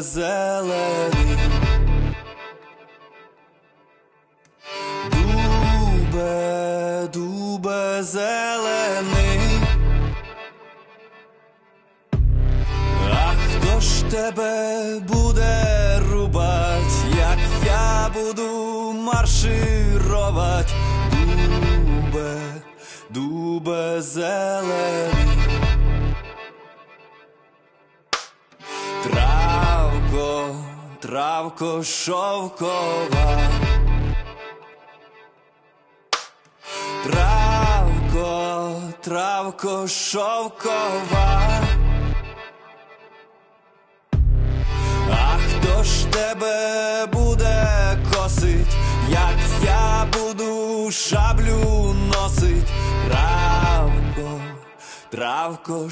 зелений. Дубе, дубе зелений. А хто ж тебе буде рубать, як я буду марширувати? Дубе, дубе зелений. Травко, шовкова. Травко, травко шовкова. А хто ж тебе буде косить, як я буду шаблю носить? Травко, травко